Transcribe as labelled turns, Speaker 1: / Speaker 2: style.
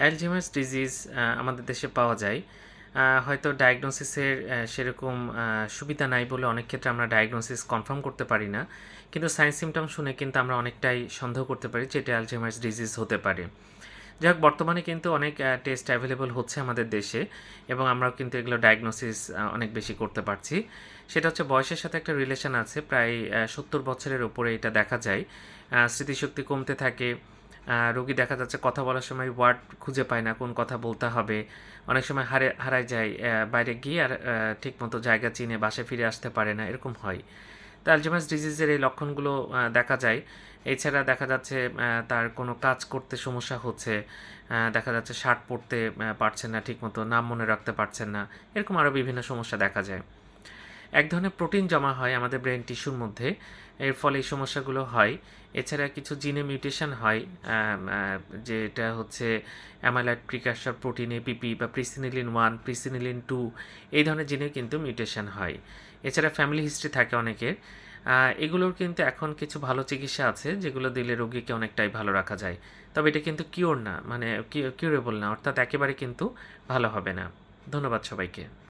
Speaker 1: Alzheimer's disease আমাদের দেশে পাওয়া যায়। হয়তো ডায়াগনোসিসের সেরকম সুবিধা নাই বলে অনেক ক্ষেত্রে আমরা ডায়াগনোসিস কনফার্ম করতে পারি না। কিন্তু সাইন সিমটম শুনে কিন্তু আমরা অনেকটাই সন্দেহ করতে পারি যে এটা অ্যালজিমার্স ডিজিজ হতে পারে। যাই হোক বর্তমানে কিন্তু অনেক টেস্ট অ্যাভেলেবল হচ্ছে আমাদের দেশে এবং আমরাও কিন্তু এগুলো ডায়াগনোসিস অনেক বেশি করতে পারছি। সেটা হচ্ছে বয়সের সাথে একটা রিলেশন আছে। প্রায় সত্তর বছরের উপরে এটা দেখা যায়। স্মৃতিশক্তি কমতে থাকে। রোগী দেখা যাচ্ছে কথা বলার সময় ওয়ার্ড খুঁজে পায় না কোন কথা বলতে হবে। অনেক সময় হারে, হারায় যায় বাইরে গিয়ে আর ঠিকমতো জায়গা চিনে বাসায় ফিরে আসতে পারে না, এরকম হয়। তো অ্যালজাইমার্স ডিজিজের এই লক্ষণগুলো দেখা যায়। এছাড়া দেখা যাচ্ছে তার কোনো কাজ করতে সমস্যা হচ্ছে দেখা যাচ্ছে শার্ট পরতে পারছেন না ঠিকমতো, নাম মনে রাখতে পারছেন না, এরকম আরও বিভিন্ন সমস্যা দেখা যায়। এক ধরনের প্রোটিন জমা হয় আমাদের ব্রেন টিস্যুর মধ্যে। এর ফলে এই সমস্যাগুলো হয়। এছাড়া কিছু জিনে মিউটেশন হয় যেটা হচ্ছে অ্যামাইলয়েড প্রিকাশর প্রোটিন এপিপি বা প্রিসিনিলিন ওয়ান, প্রিসিনিলিন টু, এই ধরনের জিনে কিন্তু মিউটেশন হয়। এছাড়া ফ্যামিলি হিস্ট্রি থাকে অনেকের। এগুলোর কিন্তু এখন কিছু ভালো চিকিৎসা আছে, যেগুলো দিলে রোগীকে অনেকটাই ভালো রাখা যায়। তবে এটা কিন্তু কিওর না মানে কিউরেবল না, অর্থাৎ একেবারে কিন্তু ভালো হবে না। ধন্যবাদ সবাইকে।